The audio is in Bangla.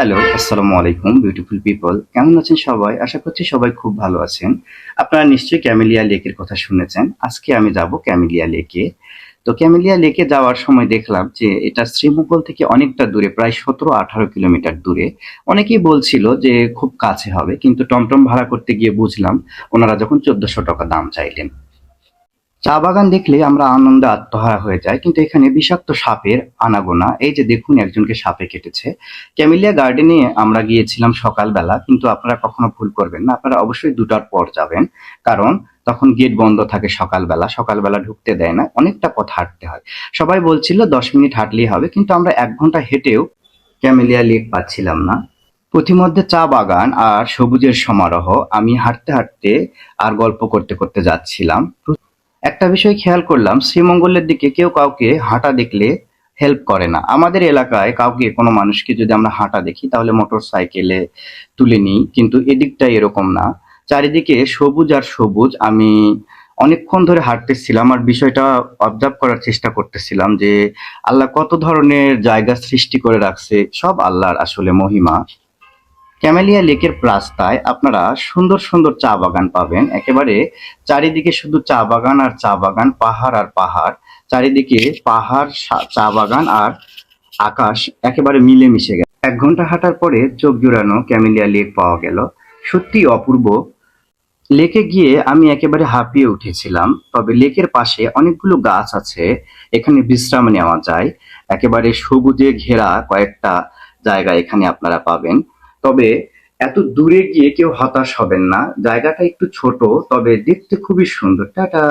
হ্যালো, আসসালামু আলাইকুম বিউটিফুল পিপল কেমন আছেন সবাই? আশা করছি সবাই খুব ভালো আছেন। আপনারা নিশ্চয়ই ক্যামেলিয়া লেকের কথা শুনেছেন। আজকে আমি যাব ক্যামেলিয়া লেকে। তো ক্যামেলিয়া লেকে যাওয়ার সময় দেখলাম যে এটা শ্রীমঙ্গল থেকে অনেকটা দূরে, প্রায় সতেরো আঠারো কিলোমিটার দূরে। অনেকেই বলছিল যে খুব কাছে হবে, কিন্তু টমটম ভাড়া করতে গিয়ে বুঝলাম ওনারা যখন চোদ্দশো টাকা দাম চাইলেন। চা বাগান দেখলে আমরা আনন্দে আত্মহারা হয়ে যাই, কিন্তু এখানে বিষাক্ত সাপের আনাগোনা। এই যে দেখুন, একজনকে সাপে কেটেছে। ক্যামিলিয়া গার্ডেনে আমরা গিয়েছিলাম সকালবেলা, কিন্তু আপনারা কখনো ভুল করবেন না। আপনারা অবশ্যই দুটার পর যাবেন, কারণ তখন গেট বন্ধ থাকে সকালবেলা। সকালবেলা ঢুকতে দেয় না, অনেকটা পথ হাঁটতে হয়। সবাই বলছিল, দশ মিনিট হাঁটলেই হবে। কিন্তু আমরা এক ঘণ্টা হেঁটেও ক্যামেলিয়া লেক পাচ্ছিলাম না। পথিমধ্যে চা বাগান আর সবুজের সমারোহ। আমি হাঁটতে হাঁটতে আর গল্প করতে করতে যাচ্ছিলাম। একটা বিষয় খেয়াল করলাম, শ্রীমঙ্গলের দিকে কেউ কাউকে হাঁটা দেখলে হেল্প করে না। আমাদের এলাকায় কাউকে, কোনো মানুষকে যদি আমরা হাঁটা দেখি, তাহলে মোটর সাইকেলে তুলে নিই, কিন্তু এদিকটা এরকম না। চারিদিকে সবুজ আর সবুজ, আমি অনেকক্ষণ ধরে হাঁটতেছিলাম আর বিষয়টা অবজার্ভ করার চেষ্টা করতেছিলাম যে, আল্লাহ কত ধরনের জায়গা সৃষ্টি করে রাখছে, সব আল্লাহর আসলে মহিমা। ক্যামেলিয়া লেকের রাস্তায় আপনারা সুন্দর সুন্দর চা বাগান পাবেন। একেবারে চারিদিকে শুধু চা বাগান আর চা বাগান, পাহাড় আর পাহাড়। চারিদিকে পাহাড় চা বাগান আর আকাশ একেবারে মিলে মিশে গেল এক ঘণ্টা হাঁটার পরে চোখ জুড়ানো ক্যামেলিয়া লেক পাওয়া গেল। সত্যি অপূর্ব। লেকে গিয়ে আমি একেবারে হাঁপিয়ে উঠেছিলাম। তবে লেকের পাশে অনেকগুলো গাছ আছে। এখানে বিশ্রাম নেওয়া যায়। একেবারে সবুজে ঘেরা কয়েকটা জায়গা এখানে আপনারা পাবেন। তবে এত দূরে গিয়ে কেউ হতাশ হবেন না। জায়গাটা একটু ছোট, তবে দেখতে খুবই সুন্দর। টাটা!